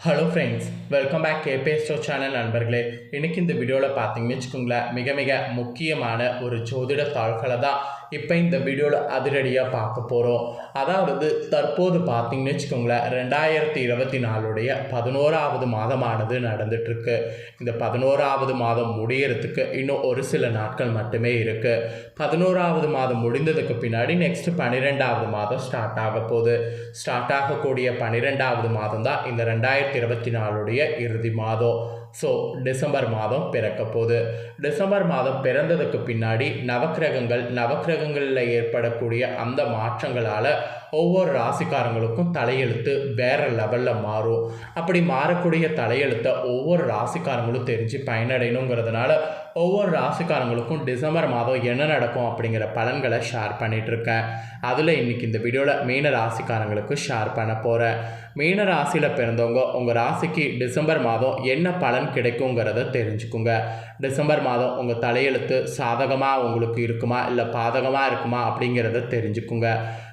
Hello friends welcome back கேபிஎஸ்டோ channel நண்பர்களே. இன்றைக்கி இந்த வீடியோவில் பார்த்தீங்கன்னு வச்சுக்கோங்களேன் மிக மிக முக்கியமான ஒரு ஜோதிட தாள்களை தான் இப்போ இந்த வீடியோவில் அதிரடியாக பார்க்க போகிறோம் அதாவது தற்போது பார்த்தீங்கன்னு வச்சுக்கோங்களேன் ரெண்டாயிரத்தி இருபத்தி நாலுடைய பதினோராவது மாதமானது நடந்துட்டுருக்கு. இந்த பதினோராவது மாதம் முடியறதுக்கு இன்னும் ஒரு சில நாட்கள் மட்டுமே இருக்குது பதினோராவது மாதம் முடிந்ததுக்கு பின்னாடி நெக்ஸ்ட் பன்னிரெண்டாவது மாதம் ஸ்டார்ட் ஆக போகுது. ஸ்டார்ட் ஆகக்கூடிய பன்னிரெண்டாவது மாதம் தான் இந்த ரெண்டாயிரத்தி இருபத்தி நாலுடைய இறுதி மாதம். ஸோ டிசம்பர் மாதம் பிறக்க போகுது டிசம்பர் மாதம் பிறந்ததுக்கு பின்னாடி நவக்கிரகங்கள் நவக்கிரகங்களில் ஏற்படக்கூடிய அந்த மாற்றங்களால் ஒவ்வொரு ராசிக்காரங்களுக்கும் தலையெழுத்து வேறு லெவலில் மாறும். அப்படி மாறக்கூடிய தலையெழுத்தை ஒவ்வொரு ராசிக்காரங்களும் தெரிஞ்சு பயனடையணுங்கிறதுனால ஒவ்வொரு ராசிக்காரங்களுக்கும் டிசம்பர் மாதம் என்ன நடக்கும் அப்படிங்கிற பலன்களை ஷேர் பண்ணிகிட்ருக்கேன் அதில் இன்னைக்கு இந்த வீடியோவில் மீன ராசிக்காரங்களுக்கு ஷேர் பண்ண போகிறேன் மீன ராசியில் பிறந்தவங்க உங்கள் ராசிக்கு டிசம்பர் மாதம் என்ன பலன் கிடைக்குங்கிறத தெரிஞ்சுக்குங்க. டிசம்பர் மாதம் உங்கள் தலையெழுத்து சாதகமாக உங்களுக்கு இருக்குமா? இல்லை பாதகமாக இருக்குமா? அப்படிங்கிறத தெரிஞ்சுக்குங்க.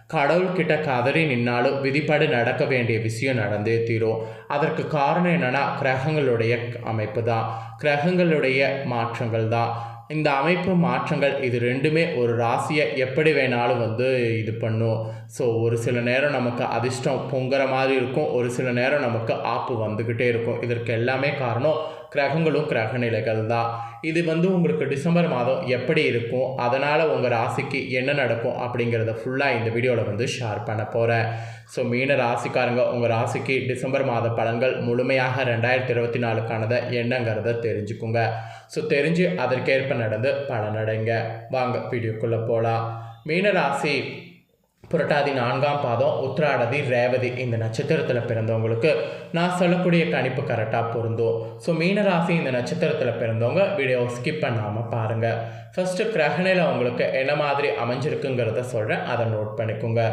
கடவுள்கிட்ட கதறி நின்னாலும் விதிப்படி நடக்க வேண்டிய விஷயம் நடந்தே தீரும். அதற்கு காரணம் என்னன்னா கிரகங்களுடைய அமைப்பு தான் கிரகங்களுடைய மாற்றங்கள் தான் இந்த அமைப்பு மாற்றங்கள் இது ரெண்டுமே ஒரு ராசியை எப்படி வேணாலும் வந்து இது பண்ணும். ஸோ ஒரு சில நேரம் நமக்கு அதிர்ஷ்டம் பொங்குற மாதிரி இருக்கும். ஒரு சில நேரம் நமக்கு ஆப்பு வந்துக்கிட்டே இருக்கும். இதற்கு எல்லாமே காரணம் கிரகங்களும் கிரக நிலைகள் தான். இது வந்து உங்களுக்கு டிசம்பர் மாதம் எப்படி இருக்கும்? அதனால் உங்கள் ராசிக்கு என்ன நடக்கும்? அப்படிங்கிறத ஃபுல்லாக இந்த வீடியோவில் வந்து ஷேர் பண்ண போகிறேன் ஸோ மீன ராசிக்காரங்க உங்கள் ராசிக்கு டிசம்பர் மாத பலன்கள் முழுமையாக ரெண்டாயிரத்தி இருபத்தி நாலுக்கானதை என்னங்கிறத தெரிஞ்சுக்குங்க. ஸோ தெரிஞ்சு அதற்கேற்ப நடந்து பலனடைங்க. வாங்க வீடியோக்குள்ளே போகலாம் மீன ராசி புரட்டாதி நான்காம் பாதம் உத்திராடதி ரேவதி இந்த நட்சத்திரத்தில் பிறந்தவங்களுக்கு நான் சொல்லக்கூடிய கணிப்பு கரெக்டாக பொருந்தும். ஸோ மீனராசி இந்த நட்சத்திரத்தில் பிறந்தவங்க வீடியோ ஸ்கிப் பண்ணாமல் பாருங்கள் ஃபஸ்ட்டு கிரகணையில் உங்களுக்கு என்ன மாதிரி அமைஞ்சிருக்குங்கிறத சொல்கிறேன் அதை நோட் பண்ணிக்கோங்க.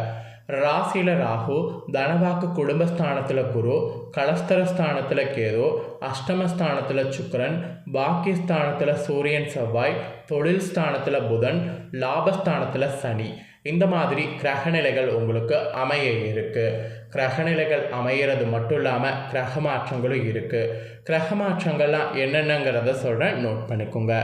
ராசியில் ராகு தனவாக்கு குடும்பஸ்தானத்தில் குரு கலஸ்தரஸ்தானத்தில் கேது அஷ்டமஸ்தானத்தில் சுக்கரன் பாக்கியஸ்தானத்தில் சூரியன் செவ்வாய் தொழில் ஸ்தானத்தில் புதன் லாபஸ்தானத்தில் சனி. இந்த மாதிரி கிரகநிலைகள் உங்களுக்கு அமைய இருக்குது கிரகநிலைகள் அமையிறது மட்டும் இல்லாமல் கிரக மாற்றங்களும் இருக்குது கிரக மாற்றங்கள்லாம் என்னென்னங்கிறத சொல்கிறேன் நோட் பண்ணிக்கோங்க.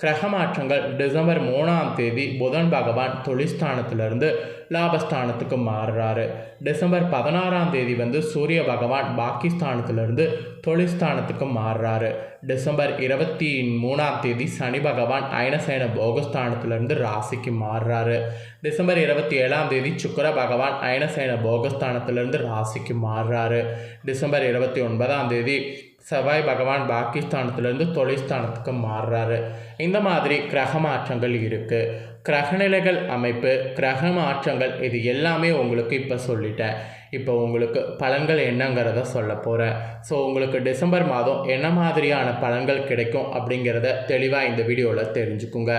கிரக மாற்றங்கள் டிசம்பர் மூணாம் தேதி புதன் பகவான் தொழிற்ஸ்தானத்திலிருந்து லாபஸ்தானத்துக்கு மாறுறாரு. டிசம்பர் பதினாறாம் தேதி வந்து சூரிய பகவான் பாகிஸ்தானத்திலிருந்து தொழிற்ஸ்தானத்துக்கு மாறுறாரு. டிசம்பர் இருபத்தி மூணாம் தேதி சனி பகவான் அயனசேன போகஸ்தானத்திலிருந்து ராசிக்கு மாறுறாரு. டிசம்பர் இருபத்தி ஏழாம் தேதி சுக்கர பகவான் அயனசேன போகஸ்தானத்திலிருந்து ராசிக்கு மாறுறாரு. டிசம்பர் இருபத்தி ஒன்பதாம் தேதி செவ்வாய் பகவான் பாகிஸ்தானத்துலேருந்து தொழிற்ஸ்தானத்துக்கு மாறுறாரு. இந்த மாதிரி கிரக மாற்றங்கள் இருக்குது கிரகநிலைகள் அமைப்பு கிரக மாற்றங்கள் இது எல்லாமே உங்களுக்கு இப்போ சொல்லிட்டேன். இப்போ உங்களுக்கு பலன்கள் என்னங்கிறத சொல்ல போகிறேன் ஸோ உங்களுக்கு டிசம்பர் மாதம் என்ன மாதிரியான பலன்கள் கிடைக்கும் அப்படிங்கிறத தெளிவாக இந்த வீடியோவில் தெரிஞ்சுக்குங்க.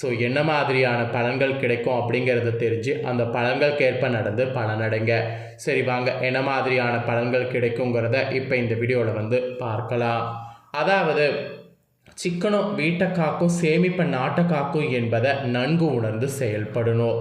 ஸோ என்ன மாதிரியான பலன்கள் கிடைக்கும் அப்படிங்கிறத தெரிஞ்சு அந்த பலன்களுக்கேற்ப நடந்து பலனடைங்க சரி வாங்க. என்ன மாதிரியான பலன்கள் கிடைக்குங்கிறத இப்போ இந்த வீடியோவில் வந்து பார்க்கலாம். அதாவது சிக்கனம் வீட்டை காக்கும் சேமிப்பை நாட்டை காக்கும் என்பதை நன்கு உணர்ந்து செயல்படணும்.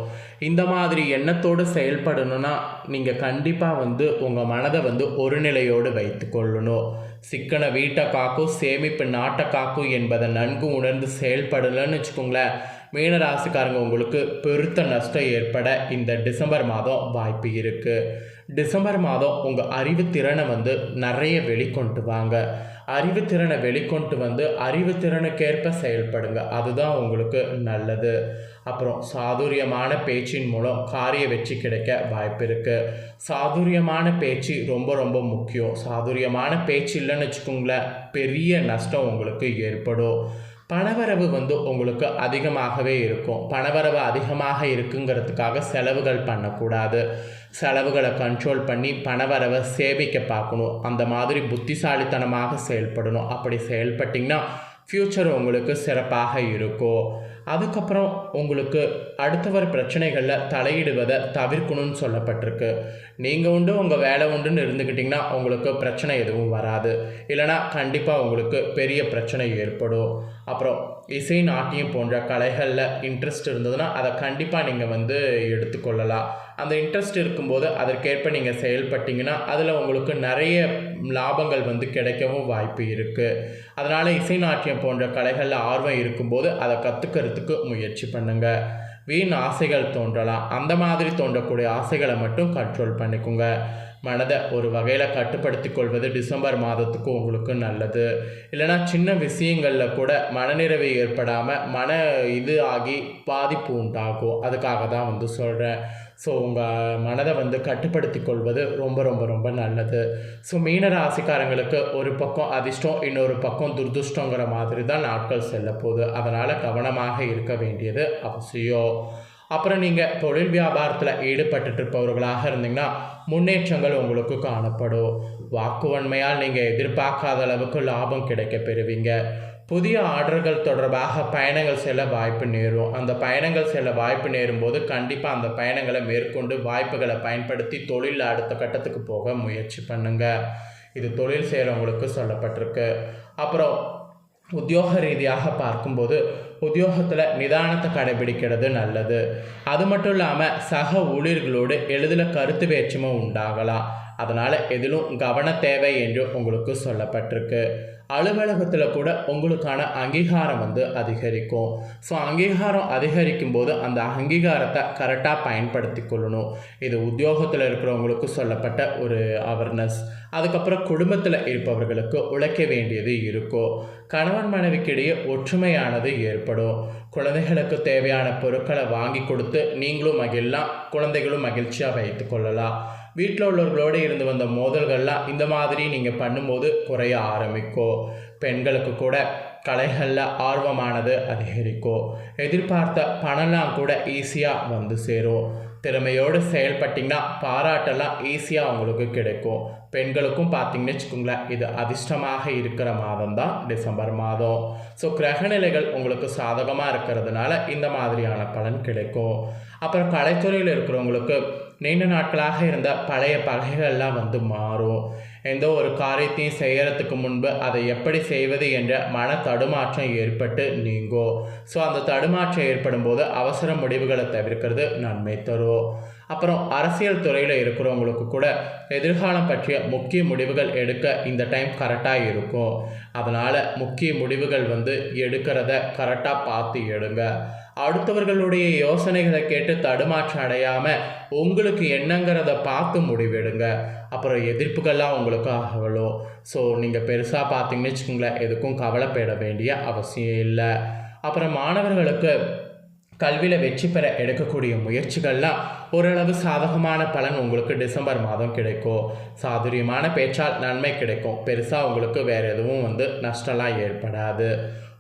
இந்த மாதிரி எண்ணத்தோடு செயல்படணும்னா நீங்கள் கண்டிப்பாக வந்து உங்கள் மனதை வந்து ஒரு நிலையோடு வைத்து கொள்ளணும். சிக்கனை வீட்டை காக்கும் சேமிப்பு நாட்டை காக்கும் என்பதை நன்கு உணர்ந்து செயல்படலன்னு வச்சுக்கோங்களேன் மீனராசிக்காரங்க உங்களுக்கு பெருத்த நஷ்டம் ஏற்பட இந்த டிசம்பர் மாதம் வாய்ப்பு இருக்குது டிசம்பர் மாதம் உங்கள் அறிவுத்திறனை வந்து நிறைய வெளிக்கொண்டு வாங்க. அறிவுத்திறனை வெளிக்கொண்டு வந்து அறிவுத்திறனுக்கேற்ப செயல்படுங்க. அதுதான் உங்களுக்கு நல்லது. அப்புறம் சாதுரியமான பேச்சின் மூலம் காரிய வெற்றி கிடைக்க வாய்ப்பு இருக்குது சாதுரியமான பேச்சு ரொம்ப ரொம்ப முக்கியம். சாதுரியமான பேச்சு இல்லைன்னு வச்சுக்கோங்களேன் பெரிய நஷ்டம் உங்களுக்கு ஏற்படும். பணவரவு வந்து உங்களுக்கு அதிகமாகவே இருக்கும். பணவரவு அதிகமாக இருக்குங்கிறதுக்காக செலவுகள் பண்ணக்கூடாது. செலவுகளை கண்ட்ரோல் பண்ணி பணவரவை சேமிக்க பார்க்கணும். அந்த மாதிரி புத்திசாலித்தனமாக செயல்படணும். அப்படி செயல்பட்டிங்கன்னா ஃப்யூச்சர் உங்களுக்கு சிறப்பாக இருக்கும் அதுக்கப்புறம் உங்களுக்கு அடுத்தவர் பிரச்சனைகளில் தலையிடுவதை தவிர்க்கணும்னு சொல்லப்பட்டிருக்கு. நீங்கள் உண்டு உங்கள் வேலை உண்டுன்னு இருந்துக்கிட்டிங்கன்னா உங்களுக்கு பிரச்சனை எதுவும் வராது. இல்லைனா கண்டிப்பாக உங்களுக்கு பெரிய பிரச்சனை ஏற்படும். அப்புறம் இசை நாட்டியம் போன்ற கலைகளில் இன்ட்ரெஸ்ட் இருந்ததுன்னா அதை கண்டிப்பாக நீங்கள் வந்து எடுத்துக்கொள்ளலாம். அந்த இன்ட்ரெஸ்ட் இருக்கும்போது அதற்கேற்ப நீங்கள் செயல்பட்டீங்கன்னா அதில் உங்களுக்கு நிறைய லாபங்கள் வந்து கிடைக்கவும் வாய்ப்பு இருக்குது அதனால் இசை நாட்டியம் போன்ற கலைகளில் ஆர்வம் இருக்கும்போது அதை கற்றுக்கிறதுக்கு முயற்சி பண்ணுங்கள் வீண் ஆசைகள் தோன்றலாம். அந்த மாதிரி தோன்றக்கூடிய ஆசைகளை மட்டும் கண்ட்ரோல் பண்ணிக்கோங்க. மனதை ஒரு வகையில் கட்டுப்படுத்தி கொள்வது டிசம்பர் மாதத்துக்கு உங்களுக்கு நல்லது. இல்லைனா சின்ன விஷயங்களில் கூட மனநிறைவு ஏற்படாமல் மன இது ஆகி பாதிப்பு உண்டாகும். அதுக்காக தான் வந்து சொல்கிறேன் ஸோ உங்கள் மனதை வந்து கட்டுப்படுத்தி கொள்வது ரொம்ப ரொம்ப ரொம்ப நல்லது. ஸோ மீன ராசிக்காரங்களுக்கு ஒரு பக்கம் அதிர்ஷ்டம் இன்னொரு பக்கம் துர்துஷ்டங்கிற மாதிரி தான் நாட்கள் செல்ல போகுது. அதனால் கவனமாக இருக்க வேண்டியது அவசியம். அப்புறம் நீங்கள் தொழில் வியாபாரத்தில் ஈடுபட்டு இருப்பவர்களாக இருந்தீங்கன்னா முன்னேற்றங்கள் உங்களுக்கு காணப்படும். வாக்குவன்மையால் நீங்கள் எதிர்பார்க்காத அளவுக்கு லாபம் கிடைக்க பெறுவீங்க. புதிய ஆர்டர்கள் தொடர்பாக பயணங்கள் செல்ல வாய்ப்பு நேரும். அந்த பயணங்கள் செல்ல வாய்ப்பு நேரும் போது கண்டிப்பாக அந்த பயணங்களை மேற்கொண்டு வாய்ப்புகளை பயன்படுத்தி தொழிலில் அடுத்த கட்டத்துக்கு போக முயற்சி பண்ணுங்கள் இது தொழில் செய்கிறவங்களுக்கு சொல்லப்பட்டிருக்கு. அப்புறம் உத்தியோக ரீதியாக பார்க்கும்போது உத்தியோகத்தில் நிதானத்தை கடைபிடிக்கிறது நல்லது. அது மட்டும் இல்லாமல் சக ஊழியர்களோடு எளிதில் கருத்து வேற்றுமை உண்டாகலாம். அதனால் எதிலும் கவன தேவை என்று உங்களுக்கு சொல்லப்பட்டிருக்கு. அலுவலகத்தில் கூட உங்களுக்கான அங்கீகாரம் வந்து அதிகரிக்கும். ஸோ அங்கீகாரம் அதிகரிக்கும் போது அந்த அங்கீகாரத்தை கரெக்டாக பயன்படுத்தி கொள்ளணும். இது உத்தியோகத்தில் இருக்கிறவங்களுக்கு சொல்லப்பட்ட ஒரு அவேர்னஸ் அதுக்கப்புறம் குடும்பத்தில் இருப்பவர்களுக்கு உழைக்க வேண்டியது இருக்கும். கணவன் மனைவிக்கிடையே ஒற்றுமையானது ஏற்படும். குழந்தைகளுக்கு தேவையான பொருட்களை வாங்கி கொடுத்து நீங்களும் மகிழலாம் குழந்தைகளும் மகிழ்ச்சியாக வைத்து கொள்ளலாம். வீட்டில் உள்ளவர்களோடு இருந்து வந்த மோதல்கள்லாம் இந்த மாதிரி நீங்கள் பண்ணும்போது குறைய ஆரம்பிக்கும். பெண்களுக்கு கூட கலைகளில் ஆர்வமானது அதிகரிக்கும் எதிர்பார்த்த பணம்லாம் கூட ஈஸியாக வந்து சேரும் திறமையோடு செயல்பட்டிங்கன்னா பாராட்டெல்லாம் ஈஸியாக உங்களுக்கு கிடைக்கும். பெண்களுக்கும் பார்த்தீங்கன்னு வச்சுக்கோங்களேன் இது அதிர்ஷ்டமாக இருக்கிற மாதம் தான் டிசம்பர் மாதம். ஸோ கிரகநிலைகள் உங்களுக்கு சாதகமாக இருக்கிறதுனால இந்த மாதிரியான பலன் கிடைக்கும். அப்புறம் கலைத்துறையில் இருக்கிறவங்களுக்கு நீண்ட நாட்களாக இருந்த பழைய பகைகள்லாம் வந்து மாறும். எந்த ஒரு காரியத்தையும் செய்கிறதுக்கு முன்பு அதை எப்படி செய்வது என்ற மன தடுமாற்றம் ஏற்பட்டு நீங்கும் ஸோ அந்த தடுமாற்றம் ஏற்படும் போது அவசர முடிவுகளை தவிர்க்கிறது நன்மை தரும் அப்புறம் அரசியல் துறையில் இருக்கிறவங்களுக்கு கூட எதிர்காலம் பற்றிய முக்கிய முடிவுகள் எடுக்க இந்த டைம் கரெக்டாக இருக்கும். அதனால் முக்கிய முடிவுகள் வந்து எடுக்கிறத கரெக்டாக பார்த்து எடுங்க. அடுத்தவர்களுடைய யோசனைகளை கேட்டு தடுமாற்றம் அடையாமல் உங்களுக்கு என்னங்கிறத பார்த்து முடிவெடுங்க. அப்புறம் எதிர்ப்புகள்லாம் உங்களுக்கு அகலும் ஸோ நீங்கள் பெருசாக பார்த்தீங்கன்னு வச்சுக்கோங்களேன் எதுக்கும் கவலைப்பட வேண்டிய அவசியம் இல்லை. அப்புறம் மாணவர்களுக்கு கல்வியில் வெற்றி பெற எடுக்கக்கூடிய முயற்சிகள்லாம் ஓரளவு சாதகமான பலன் உங்களுக்கு டிசம்பர் மாதம் கிடைக்கும். சாதுரியமான பேச்சால் நன்மை கிடைக்கும். பெருசாக உங்களுக்கு வேறு எதுவும் வந்து நஷ்டம்லாம் ஏற்படாது.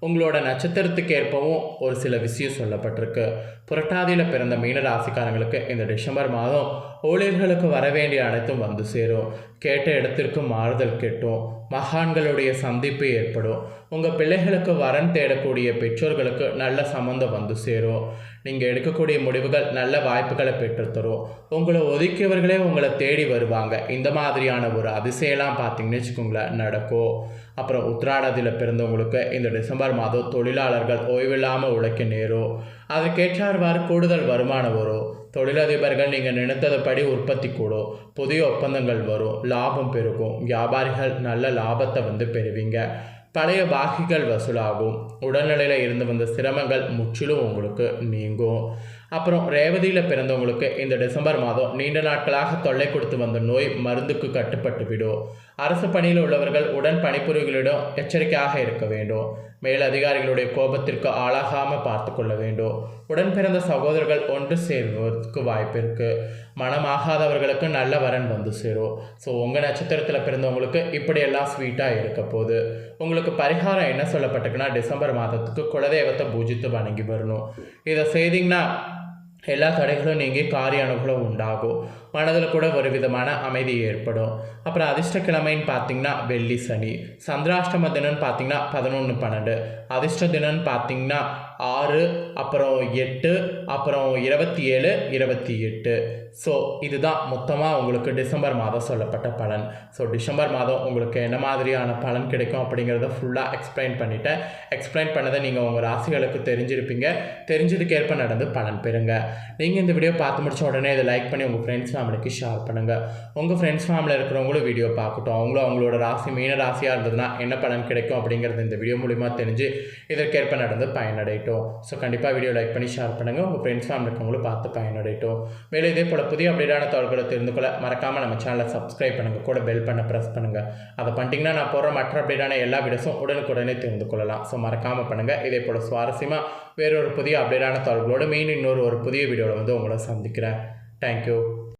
உங்களோட நட்சத்திரத்துக்கு ஏற்பவும் ஒரு சில விஷயம் சொல்லப்பட்டிருக்கு. புரட்டாதியில் பிறந்த மீன ராசிக்காரங்களுக்கு இந்த டிசம்பர் மாதம் ஊழியர்களுக்கு வர வேண்டிய அனைத்தும் வந்து சேரும். கேட்ட இடத்திற்கு மாறுதல் கிட்டும். மகான்களுடைய சந்திப்பு ஏற்படும். உங்கள் பிள்ளைகளுக்கு வரன் தேடக்கூடிய பெற்றோர்களுக்கு நல்ல சம்மந்தம் வந்து சேரும். நீங்கள் எடுக்கக்கூடிய முடிவுகள் நல்ல வாய்ப்புகளை பெற்றுத்தரும். உங்களை ஒதுக்கியவர்களே உங்களை தேடி வருவாங்க. இந்த மாதிரியான ஒரு அதிசயம்லாம் பார்த்தீங்கன்னு வச்சுக்கோங்களேன் நடக்கும். அப்புறம் உத்ராடத்தில் பிறந்தவங்களுக்கு இந்த டிசம்பர் மாதம் தொழிலாளர்கள் ஓய்வில்லாமல் உழைக்க நேரும். அதுக்கேற்றார்வாறு கூடுதல் வருமானம் வரும். தொழிலதிபர்கள் நீங்கள் நினைத்ததுபடி உற்பத்தி கூடும். புதிய ஒப்பந்தங்கள் வரும். லாபம் பெருகும். வியாபாரிகள் நல்ல லாபத்தை வந்து பெறுவீங்க. பழைய பாக்கிகள் வசூலாகும். உடல்நிலையில் இருந்து வந்த சிரமங்கள் முற்றிலும் உங்களுக்கு நீங்கும். அப்புறம் ரேவதியில் பிறந்தவங்களுக்கு இந்த டிசம்பர் மாதம் நீண்ட நாட்களாக தொல்லை கொடுத்து வந்த நோய் மருந்துக்கு கட்டுப்பட்டு விடும். அரசு பணியில் உள்ளவர்கள் உடன் பணிபுரிகளிடம் எச்சரிக்கையாக இருக்க வேண்டும். மேல் அதிகாரிகளுடைய கோபத்திற்கு ஆளாகாமல் பார்த்து கொள்ள வேண்டும். உடன் பிறந்த சகோதரர்கள் ஒன்று சேர்வதற்கு வாய்ப்பு இருக்குது மனமாகாதவர்களுக்கு நல்ல வரன் வந்து சேரும். ஸோ உங்கள் நட்சத்திரத்தில் பிறந்தவங்களுக்கு இப்படியெல்லாம் ஸ்வீட்டாக இருக்க போகுது. உங்களுக்கு பரிகாரம் என்ன சொல்லப்பட்டிருக்குன்னா டிசம்பர் மாதத்துக்கு குலதெய்வத்தை பூஜித்து வணங்கி வரணும். இதை செய்திங்கன்னா எல்லா தடைகளும் நீங்கி காரிய அனுகூலம் உண்டாகும். மனதில் கூட ஒரு விதமான அமைதி ஏற்படும். அப்புறம் அதிர்ஷ்டக்கிழமைன்னு பார்த்தீங்கன்னா வெள்ளி சனி. சந்திராஷ்டம தினம்னு பார்த்தீங்கன்னா பதினொன்று பன்னெண்டு. அதிர்ஷ்ட தினம்னு பார்த்தீங்கன்னா ஆறு அப்புறம் எட்டு அப்புறம் இருபத்தி ஏழு இருபத்தி எட்டு. ஸோ இதுதான் மொத்தமாக உங்களுக்கு டிசம்பர் மாதம் சொல்லப்பட்ட பலன். ஸோ டிசம்பர் மாதம் உங்களுக்கு என்ன மாதிரியான பலன் கிடைக்கும் அப்படிங்கிறத ஃபுல்லாக எக்ஸ்பிளைன் பண்ணிட்டேன். எக்ஸ்பிளைன் பண்ணதை நீங்கள் உங்கள் ராசிகளுக்கு தெரிஞ்சிருப்பீங்க. தெரிஞ்சதுக்கேற்ப நடந்து பலன் பெறுங்க. நீங்கள் இந்த வீடியோ பார்த்து முடிச்ச உடனே இதை லைக் பண்ணி உங்கள் ஃப்ரெண்ட்ஸ் ஃபேமிலிக்கு ஷேர் பண்ணுங்கள் உங்கள் ஃப்ரெண்ட்ஸ் ஃபேமிலியில் இருக்கிறவங்களும் வீடியோ பார்க்கட்டும். அவங்களும் அவங்களோட ராசி மீன ராசியாக இருந்ததுன்னா என்ன பலன் கிடைக்கும் அப்படிங்கிறது இந்த வீடியோ மூலிமா தெரிஞ்சு இதற்கேற்ப நடந்து பயனடையட்டும். ஸோ கண்டிப்பாக வீடியோ லைக் பண்ணி ஷேர் பண்ணுங்கள் உங்கள் ஃப்ரெண்ட்ஸ் ஃபேமிலி இருக்கவங்களும் பார்த்து பயனடையட்டும். மேலே இதே போல் புதிய அப்டேட்டான தகவல்களை தெரிந்து கொள்ள மறக்காமல் நம்ம சேனலை சப்ஸ்கிரைப் பண்ணுங்கள் கூட பெல் பண்ண ப்ரெஸ் பண்ணுங்கள் அதை பண்ணிட்டீங்கன்னா நான் போகிற மற்ற அப்டேட்டான எல்லா வீடியோஸும் உடனுக்குடனே தெரிந்து கொள்ளலாம். ஸோ மறக்காமல் பண்ணுங்கள் இதே போல் சுவாரஸ்யமாக வேறொரு புதிய அப்டேட்டான தகவல்களோடு மெயின் இன்னொரு ஒரு புதிய வீடியோவில் வந்து உங்களை சந்திக்கிறேன். தேங்க்யூ